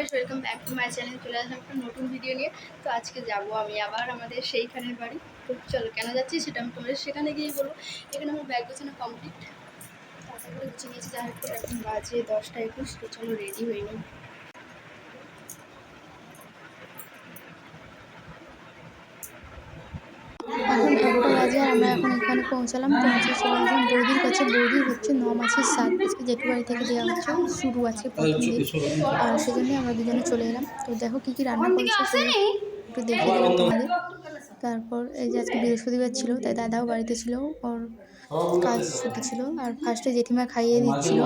Guys welcome back to my channel চলে আসলাম একটা নতুন ভিডিও নিয়ে। তো আজকে যাব আমি আবার আমাদের সেইখানের বাড়ি। তো চলো, কেন যাচ্ছি সেটা আমি তোমাদের সেখানে গিয়েই বলব। এখানে আমার ব্যাগ গোছানো কমপ্লিট তারপরে গুছিয়ে নিয়েছি হোক এখন বাজে দশটা একুশ, তো চলো রেডি হইনি এখন এগারোটা বাজে আর আমরা এখন এখানে পৌঁছালাম। পৌঁছে চলে আসলাম। বৌদির কাছে। বৌদি হচ্ছে ন মাসের সাত আজকে জেঠু বাড়ি থেকে দেওয়া হচ্ছে। শুরু আছে প্রথম দিন। আর সেজন্যই আমরা দুজনে চলে এলাম। তো দেখো কী কী রান্না করছে, একটু দেখে দেবো তোমাদের। তারপর এই যে আজকে বৃহস্পতিবার ছিল, তাই দাদাও বাড়িতে ছিল, ওর কাজ ছুটি ছিল। আর ফার্স্টে জেঠিমা খাইয়ে দিচ্ছিল,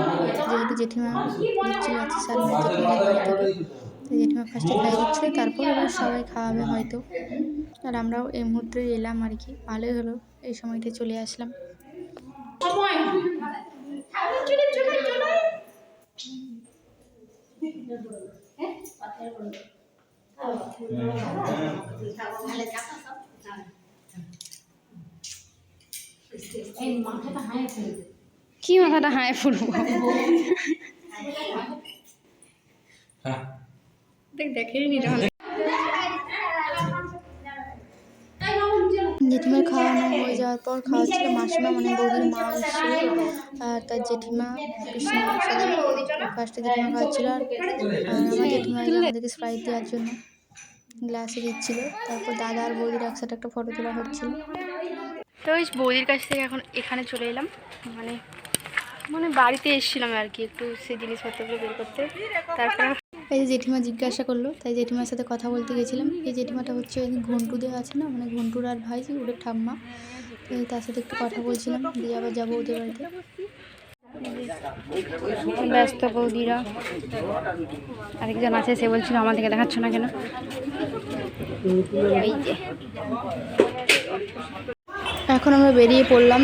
যেহেতু জেঠিমা দিচ্ছিল স্যার জেঠিমার বাড়ি থেকে জেঠিমা ফার্স্টে খাইয়ে দিচ্ছিল, তারপর এবার সবাই খাওয়াবে হয়তো। আর আমরাও এই মুহূর্তে এলাম আর কি, ভালোই হলো, এই সময়টা চলে আসলাম। কি মাথাটা হায়। ফুলবো দেখ দেখেই নি জেঠিমার খাওয়ানো হয়ে যাওয়ার পর খাওয়াচ্ছিল মাসিমা মানে বৌদির মা এসেছিল আর তার জেঠিমা পিসিমা সবাই ফার্স্টে জেঠিমা খাওয়াচ্ছিল আর আর আমার জেঠিমা আমাদেরকে স্প্রাইট দেওয়ার জন্য গ্লাসে দিচ্ছিল। তারপর দাদা আর বৌদির একসাথে একটা ফটো তোলা হচ্ছিল। তো ওই বৌদির কাছ থেকে এখন এখানে চলে এলাম। মানে মানে বাড়িতে এসেছিলাম আর কি একটু সেই জিনিসপত্রগুলো বের করতে। তারপর এই যে জেঠিমা জিজ্ঞাসা করল তাই জেঠিমার সাথে কথা বলতে গেছিলাম। এই জেঠিমাটা হচ্ছে ওই ঘন্টু দেওয়া আছে না মানে ঘন্টুর আর ভাই ওদের ঠাম্মা। তার সাথে একটু কথা বলছিলাম দিয়ে আবার যাব ওদের বাড়িতে। ব্যস্ত বৌদিরা। আরেকজন আছে সে বলছিল আমাদেরকে দেখাচ্ছ না কেন? এই যে। এখন আমরা বেরিয়ে পড়লাম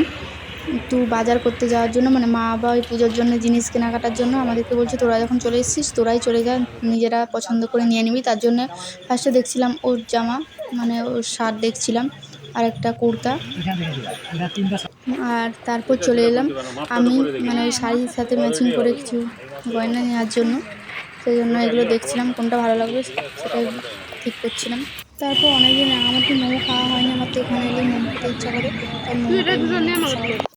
একটু বাজার করতে যাওয়ার জন্য মানে মা বাবা ওই পুজোর জন্য জিনিস কেনাকাটার জন্য আমাদেরকে বলছে, তোরা যখন চলে এসেছিস, তোরাই চলে যা, নিজেরা পছন্দ করে নিয়ে নিবি। তার জন্য ফার্স্টে দেখছিলাম ওর জামা মানে ওর শার্ট দেখছিলাম, আর একটা কুর্তা। আর তারপর চলে এলাম আমি মানে ওই শাড়ির সাথে ম্যাচিং করে কিছু গয়না নেওয়ার জন্য। সেই জন্য এগুলো দেখছিলাম, কোনটা ভালো লাগবে সেটাই ঠিক করছিলাম। তারপর অনেকদিন তো মোমো খাওয়া না? আমার তো এখানে এলে মোমো খেতে ইচ্ছা করে। তাই মোমো